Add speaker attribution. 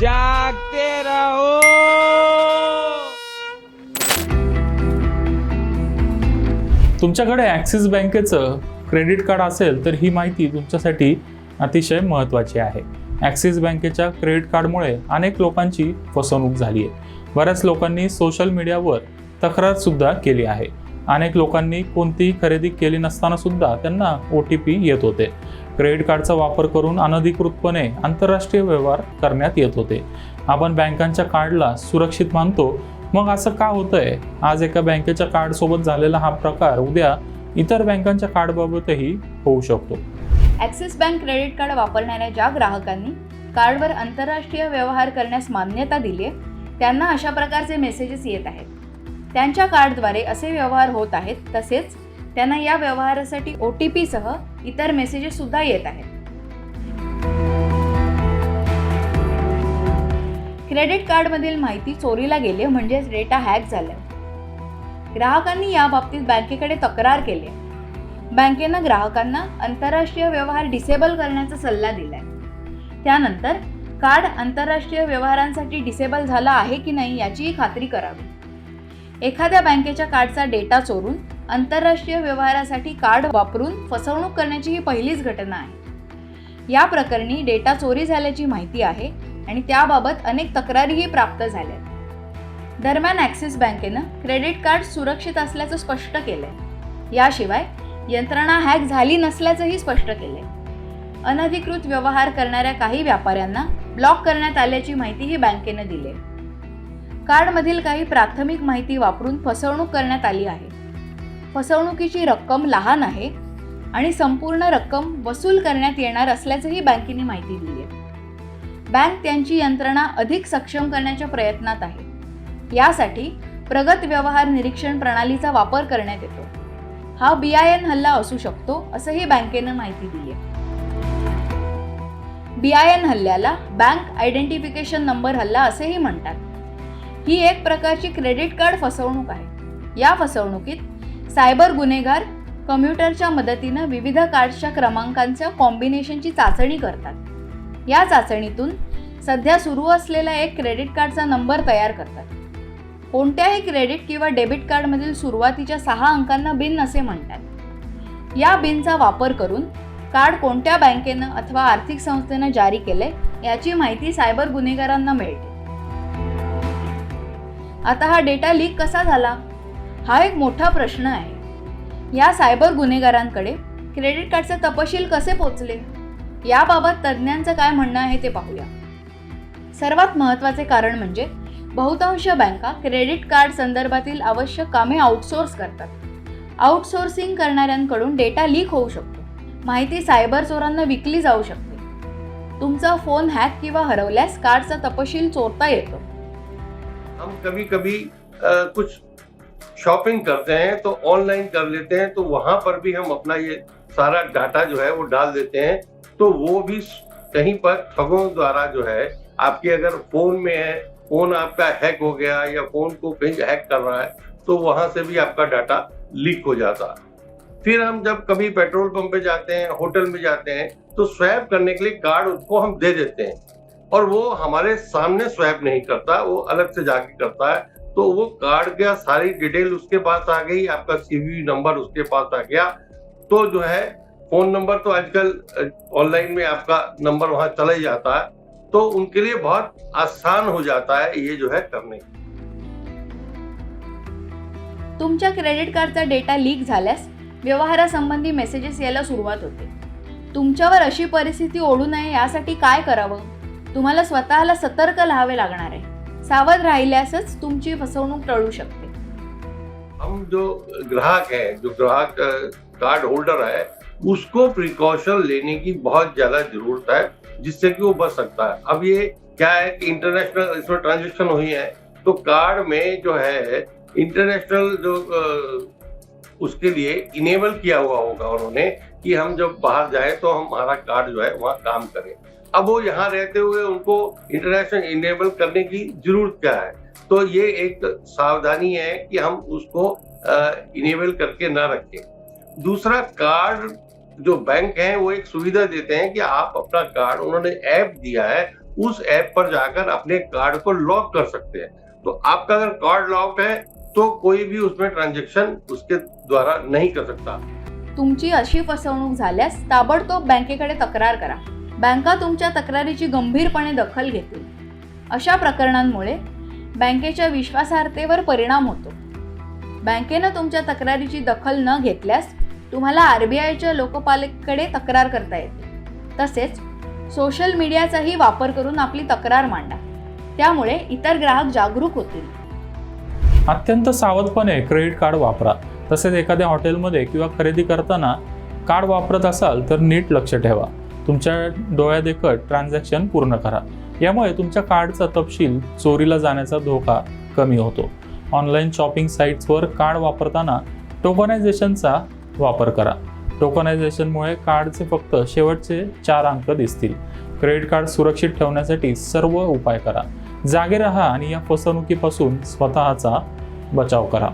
Speaker 1: जागते रहो.
Speaker 2: तुमच्याकडे ॲक्सिस बँकेचं क्रेडिट कार्ड असेल तर ही माहिती तुमच्यासाठी अतिशय महत्त्वाची आहे. ॲक्सिस बँकेच्या क्रेडिट कार्डमुळे अनेक लोकांची फसवणूक झाली आहे. बऱ्याच लोकांनी सोशल मीडियावर तक्रारसुद्धा केली आहे. अनेक लोकांनी कोणतीही खरेदी केली नसताना सुद्धा त्यांना ओ टी पी येत होते. क्रेडिट कार्डचा वापर करून अनधिकृतपणे आंतरराष्ट्रीय व्यवहार करण्यात येत होते. आपण बँकांच्या कार्डला सुरक्षित मानतो. मग असं का होतंय? आज एका बँकेच्या कार्डसोबत झालेला हा प्रकार उद्या इतर बँकांच्या कार्डबाबतही होऊ शकतो.
Speaker 3: ॲक्सिस बँक क्रेडिट कार्ड वापरणाऱ्या ज्या ग्राहकांनी कार्डवर आंतरराष्ट्रीय व्यवहार करण्यास मान्यता दिली आहे त्यांना अशा प्रकारचे मेसेजेस येत आहेत. त्यांच्या कार्डद्वारे असे व्यवहार होत आहेत तसेच त्यांना या व्यवहारासाठी ओ टी पीसह इतर मेसेजेस सुद्धा येत आहेत. क्रेडिट कार्डमधील माहिती चोरीला गेली म्हणजेच डेटा हॅक झाला. ग्राहकांनी या बाबतीत बँकेकडे तक्रार केली. आहे. बँकेनं ग्राहकांना आंतरराष्ट्रीय व्यवहार डिसेबल करण्याचा सल्ला दिलाय. त्यानंतर कार्ड आंतरराष्ट्रीय व्यवहारांसाठी डिसेबल झाला आहे की नाही याचीही खात्री करावी. एखाद्या बँकेच्या कार्डचा डेटा चोरून आंतरराष्ट्रीय व्यवहारासाठी कार्ड वापरून फसवणूक करण्याची ही पहिलीच घटना आहे. या प्रकरणी डेटा चोरी झाल्याची माहिती आहे आणि त्याबाबत अनेक तक्रारीही प्राप्त झाल्या दरम्यान ॲक्सिस बँकेनं क्रेडिट कार्ड सुरक्षित असल्याचं स्पष्ट केलंय. याशिवाय यंत्रणा हॅक झाली नसल्याचंही स्पष्ट केलंय. अनधिकृत व्यवहार करणाऱ्या काही व्यापाऱ्यांना ब्लॉक करण्यात आल्याची माहितीही बँकेनं दिली आहे कार्डमधील काही प्राथमिक माहिती वापरून फसवणूक करण्यात आली आहे. फसवणुकीची रक्कम लहान आहे आणि संपूर्ण रक्कम वसूल करण्यात येणार असल्याचंही बँकेने माहिती दिली आहे. बँक त्यांची यंत्रणा अधिक सक्षम करण्याच्या प्रयत्नात आहे. यासाठी प्रगत व्यवहार निरीक्षण प्रणालीचा वापर करण्यात येतो. हा बी आय एन हल्ला असू शकतो असंही बँकेनं माहिती दिली आहे. बी आय एन हल्ल्याला बँक आयडेंटिफिकेशन नंबर हल्ला असेही म्हणतात. ही एक प्रकारची क्रेडिट कार्ड फसवणूक आहे. या फसवणुकीत सायबर गुन्हेगार कम्प्युटरच्या मदतीनं विविध कार्ड्सच्या क्रमांकांच्या कॉम्बिनेशनची चाचणी करतात. या चाचणीतून सध्या सुरू असलेला एक क्रेडिट कार्डचा नंबर तयार करतात. कोणत्याही क्रेडिट किंवा डेबिट कार्डमधील सुरुवातीच्या सहा अंकांना बिन असे म्हणतात. या बिनचा वापर करून कार्ड कोणत्या बँकेनं अथवा आर्थिक संस्थेनं जारी केले याची माहिती सायबर गुन्हेगारांना मिळते. आता हा डेटा लीक कसा झाला? हा एक मोठा प्रश्न आहे. या सायबर गुन्हेगारांकडे क्रेडिट कार्डचे तपशील कसे पोचले? याबाबत तज्ज्ञांचं काय म्हणणं आहे ते पाहूया. सर्वात महत्त्वाचे कारण म्हणजे बहुतांश बँका क्रेडिट कार्ड संदर्भातील आवश्यक कामे आउटसोर्स करतात. आउटसोर्सिंग करणाऱ्यांकडून डेटा लीक होऊ शकतो. माहिती सायबर चोरांना विकली जाऊ शकते. तुमचा फोन हॅक किंवा हरवल्यास कार्डचा तपशील चोरता येतो.
Speaker 4: हम कभी कभी कुछ शॉपिंग करते हैं तो ऑनलाइन कर लेते हैं तो वहाँ पर भी हम अपना ये सारा डाटा जो है वो डाल देते हैं तो वो भी कहीं पर ठगों द्वारा जो है, आपके अगर फ़ोन में है, फ़ोन आपका हैक हो गया या फ़ोन को कहीं हैक कर रहा है तो वहाँ से भी आपका डाटा लीक हो जाता। फिर हम जब कभी पेट्रोल पंप पे जाते हैं, होटल में जाते हैं तो स्वैप करने के लिए कार्ड उसको हम दे देते हैं। और वो हमारे सामने स्वैप नहीं करता वो अलग से जाके करता है। तो वो कार्ड का सारी डिटेल उसके पास आ गई आपका सीवी नंबर उसके पास आ गया। तो जो है फोन नंबर तो आजकल ऑनलाइन में आपका नंबर वहां चला ही जाता है। तो उनके लिए बहुत आसान हो जाता है ये जो है करने।
Speaker 3: तुमच्या क्रेडिट कार्डचा डेटा लीक झाल्यास व्यवहारासंबंधी मेसेजेस यायला सुरुवात होते. तुमच्यावर अशी परिस्थिती ओढू नये यासाठी काय करावं? तुम्हाला स्वतःला सतर्क राहावे लागणार आहे. सावध राहिल्यासच तुमची फसवणूक टळू शकते.
Speaker 4: हम जो ग्राहक है जो ग्राहक कार्ड होल्डर है उसको प्रिकॉशन लेने की बहुत ज्यादा जरूरत है जिससे कि वो बच सकता है। अब ये क्या है कि इंटरनेशनल इसमें ट्रांजेक्शन हुई है तो कार्ड में जो है इंटरनेशनल जो उसके लिए इनेबल किया हुआ होगा उन्होंने कि हम जब बाहर जाए तो हमारा कार्ड जो है वहाँ काम करे। अब वो यहाँ रहते हुए उनको इंटरनेशनल इनेबल करने की जरूरत क्या है? तो ये एक सावधानी है कि हम उसको इनेबल करके ना रखें। दूसरा कार्ड जो बैंक हैं वो एक सुविधा देते हैं कि आप अपना कार्ड उन्होंने ऐप दिया है उस ऐप पर जाकर अपने कार्ड को लॉक कर सकते हैं। तो आपका अगर कार्ड लॉक है तो कोई भी उसमें ट्रांजेक्शन उसके द्वारा नहीं कर सकता।
Speaker 3: तुमची अशी फसवणूक झाल्यास ताबडतोब बँकेकडे तक्रार करा. बँका तुमच्या तक्रारीची गंभीरपणे दखल घेतील. अशा प्रकरणांमुळे बँकेच्या विश्वासार्हतेवर परिणाम होतो. बँकेनं तुमच्या तक्रारीची दखल न घेतल्यास तुम्हाला आर बी आयच्या लोकपालेकडे तक्रार करता येते. तसेच सोशल मीडियाचाही वापर करून आपली तक्रार मांडा. त्यामुळे इतर ग्राहक जागरूक होतील.
Speaker 2: अत्यंत सावधपणे क्रेडिट कार्ड वापरा. तसेच एखाद्या हॉटेलमध्ये किंवा खरेदी करताना कार्ड वापरत असाल तर नीट लक्ष ठेवा. तुमच्या डोळ्यादेखत ट्रान्झॅक्शन पूर्ण करा. यामुळे तुमच्या कार्डचा तपशील चोरीला जाण्याचा धोका कमी होतो. ऑनलाईन शॉपिंग साईट्सवर कार्ड वापरताना टोकनायझेशनचा वापर करा. टोकनायझेशनमुळे कार्डचे फक्त शेवटचे चार अंक दिसतील. क्रेडिट कार्ड सुरक्षित ठेवण्यासाठी सर्व उपाय करा. जागे रहा आणि या फसवणुकीपासून स्वतःचा बचाव करा.